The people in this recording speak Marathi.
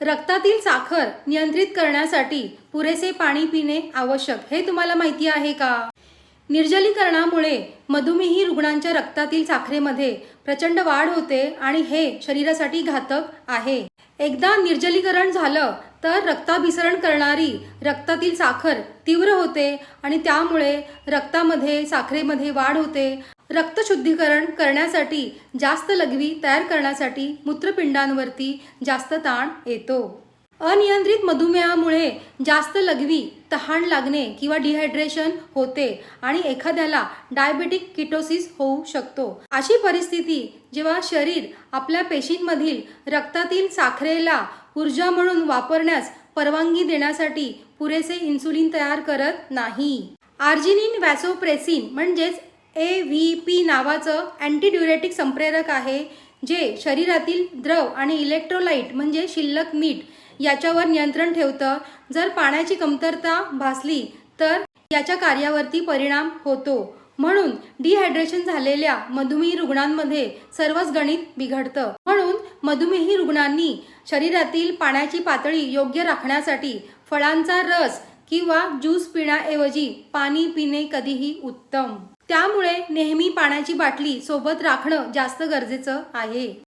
रक्तातील साखर नियंत्रित करण्यासाठी पुरेसे पाणी पिणे आवश्यक. हे तुम्हाला माहिती आहे का? निर्जलीकरणामुळे मधुमेही रुग्णांच्या रक्तातील साखरेमध्ये प्रचंड वाढ होते आणि हे शरीरासाठी घातक आहे. एकदा निर्जलीकरण झालं तर रक्ताभिसरण करणारी रक्तातील साखर तीव्र होते आणि त्यामुळे रक्तामध्ये साखरेमध्ये वाढ होते रक्तशुद्धीकरण करण्यासाठी जास्त लघवी तयार करण्यासाठी मूत्रपिंडांवरती जास्त ताण येतो. अनियंत्रित मधुमेहामुळे जास्त लघवी तहान लागणे किंवा डिहायड्रेशन होते आणि एखाद्याला डायबेटिक किटोसिस होऊ शकतो. अशी परिस्थिती जेव्हा शरीर आपल्या पेशींमधील रक्तातील साखरेला ऊर्जा म्हणून वापरण्यास परवानगी देण्यासाठी पुरेसे इन्सुलिन तयार करत नाही. आर्जिनिन वॅसोप्रेसिन म्हणजेच ए व्ही पी नावाचं अँटीड्युरेटिक संप्रेरक आहे जे शरीरातील द्रव आणि इलेक्ट्रोलाइट म्हणजे शिल्लक मीठ याच्यावर नियंत्रण ठेवतं. जर पाण्याची कमतरता भासली तर याच्या कार्यावरती परिणाम होतो. म्हणून डिहायड्रेशन झालेल्या मधुमेही रुग्णांमध्ये सर्वच गणित बिघडतं. म्हणून मधुमेही रुग्णांनी शरीरातील पाण्याची पातळी योग्य राखण्यासाठी फळांचा रस किंवा ज्यूस पिण्याऐवजी पाणी पिणे कधीही उत्तम. त्यामुळे नेहमी पाण्याची बाटली सोबत राखणं जास्त गरजेचं आहे.